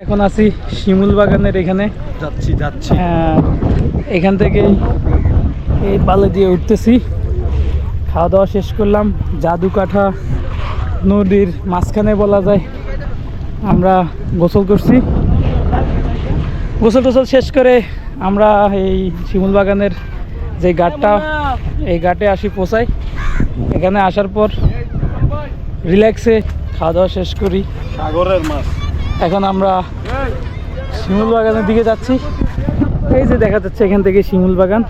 এখন আছি শিমুল বাগানের এখানে। যাচ্ছি যাচ্ছি। আহ, এখান থেকে এই পালে দিয়ে উঠতেছি। খাওয়া দাওয়া শেষ করলাম। জাদুকাঠা নদীর মাঝখানে বলা যায় আমরা গোসল করছি। গোসল টোসল শেষ করে আমরা এই শিমুল বাগানের যে ঘাটটা এই ঘাটে আসি পৌঁছাই। এখানে আসার পর রিল্যাক্সে খাওয়া দাওয়া শেষ করি। সাগরের মাছ। এখন আমরা শিমুল বাগানের দিকে যাচ্ছি। এই যে দেখা যাচ্ছে এখান থেকে শিমুল বাগান।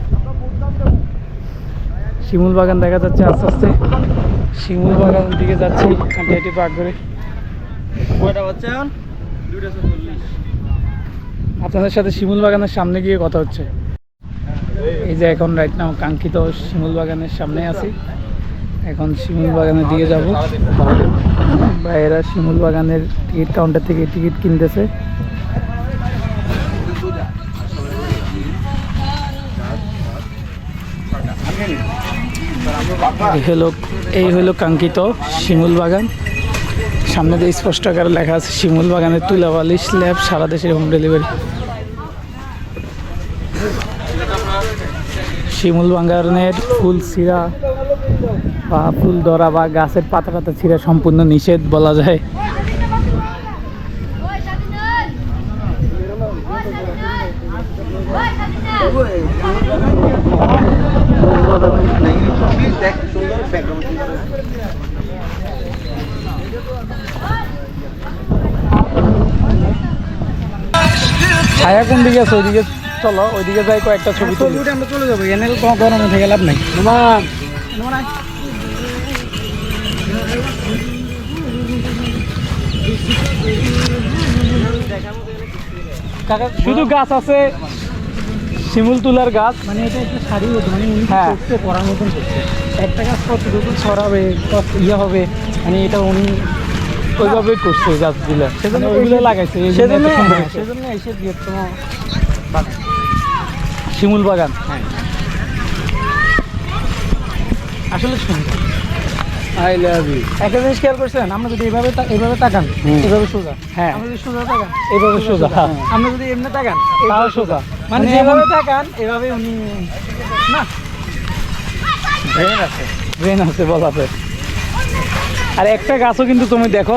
শিমুল বাগান দেখা যাচ্ছে আস্তে আস্তে। শিমুল বাগানের দিকে যাচ্ছি হাঁটি পাক করে আপনাদের সাথে শিমুল বাগানের সামনে গিয়ে কথা হচ্ছে। এই যে এখন রাইট নাও কাঙ্ক্ষিত শিমুল বাগানের সামনে আছি। এখন শিমুল বাগানের দিকে যাব। ভাইয়েরা শিমুল বাগানের টিকিট কাউন্টার থেকে টিকিট কিনতেছে। হলো, এই হলো কাঙ্ক্ষিত শিমুল বাগান। সামনে দিয়ে স্পষ্ট আকারে লেখা আছে, শিমুল বাগানের তুলাবালি স্ল্যাব সারা দেশের হোম ডেলিভারি। শিমুল বাগানের ফুল ছিঁড়া বা ফুল ধরা বা গাছের পাতা পাতা ছিঁড়া সম্পূর্ণ নিষেধ বলা যায়! ছায়া কোন দিকে আছে? ওইদিকে চলো ওইদিকে যাই কয়েকটা ছবি তুলি। আমরা চলে যাব এনে গরমে থেকে লাভ নাই। কাকা শুধু গাছ আছে শিমুল তুলার গাছ। মানে এটা একটা শাড়ি হতো মানে উনি হ্যাঁ। করতে পড়ার মতন করছে। একটা গাছ কতটুকু ছড়াবে কত ইয়ে হবে মানে এটা উনি ওইভাবে করছে গাছগুলো। সেজন্য ওইগুলো লাগাইছে সেজন্য সেজন্য এসে বৃহত্তম শিমুল বাগান। হ্যাঁ। আসলে সুন্দর। আই লাভ ইউ একটা জিনিস খেয়াল করছেন আমরা যদি এভাবে এভাবে তাকান। এভাবে সোজা। হ্যাঁ। আমরা যদি সোজা তাকান এভাবে সোজা হ্যাঁ। আমরা যদি এমনি তাকান তাও সোজা। মানে মানে যেভাবে তাকান এভাবে উনি না। ব্রেন আছে। ব্রেন আছে বলাতে আর একটা গাছও কিন্তু তুমি দেখো।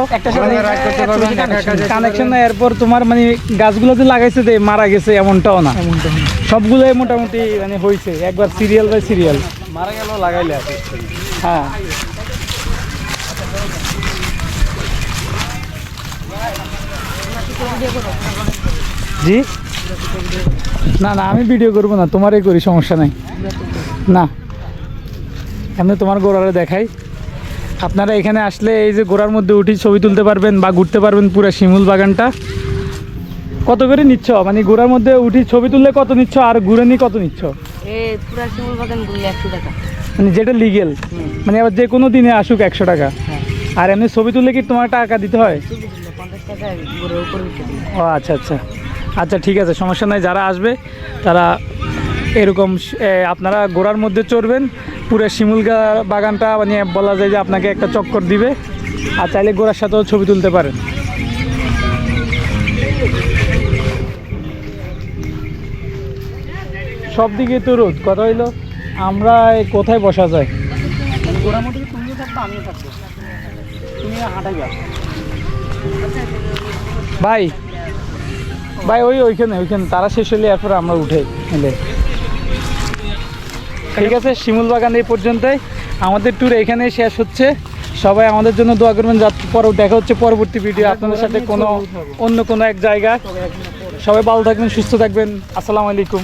কানেকশন না এরপর তোমার মানে গাছগুলো যে লাগাইছে যে মারা গেছে এমনটাও না। সবগুলোই মোটামুটি মানে হয়েছে একবার সিরিয়াল বাই সিরিয়াল মারা গেল লাগাইলে হ্যাঁ। জি? না না আমি ভিডিও করব না তোমারই করি সমস্যা নাই। না। এমনি তোমার গোড়ারে দেখাই। আপনারা এখানে আসলে এই যে গোড়ার মধ্যে উঠি ছবি তুলতে পারবেন বা ঘুরতে পারবেন পুরো শিমুল বাগানটা। কত করে নিচ্ছ? মানে গোড়ার মধ্যে উঠি ছবি তুললে কত নিচ্ছ আর ঘুরে নিয়ে কত নিচ্ছ? মানে যেটা লিগেল মানে আবার যে কোনো দিনে আসুক একশো টাকা। আর এমনি ছবি তুললে কি তোমার টাকা দিতে হয়? ও আচ্ছা আচ্ছা। আচ্ছা ঠিক আছে সমস্যা নাই যারা আসবে তারা এরকম আপনারা গোড়ার মধ্যে চড়বেন। পুরো শিমুল গা- বাগানটা মানে বলা যায় যে আপনাকে একটা চক্কর দিবে। আর চাইলে গোড়ার সাথেও ছবি তুলতে পারেন। সব দিকে তো রোদ। কথা হইল, আমরা কোথায় বসা যায়? ভাই ভাই ওই ওইখানে ওইখানে। তারা শেষ হলে এরপর আমরা উঠে ঠিক আছে শিমুল বাগান এই পর্যন্তই। আমাদের ট্যুর এখানেই শেষ হচ্ছে। সবাই আমাদের জন্য দোয়া করবেন পর দেখা হচ্ছে পরবর্তী ভিডিও আপনাদের সাথে কোনো অন্য কোনো এক জায়গায়। সবাই ভালো থাকবেন সুস্থ থাকবেন। আসসালামু আলাইকুম।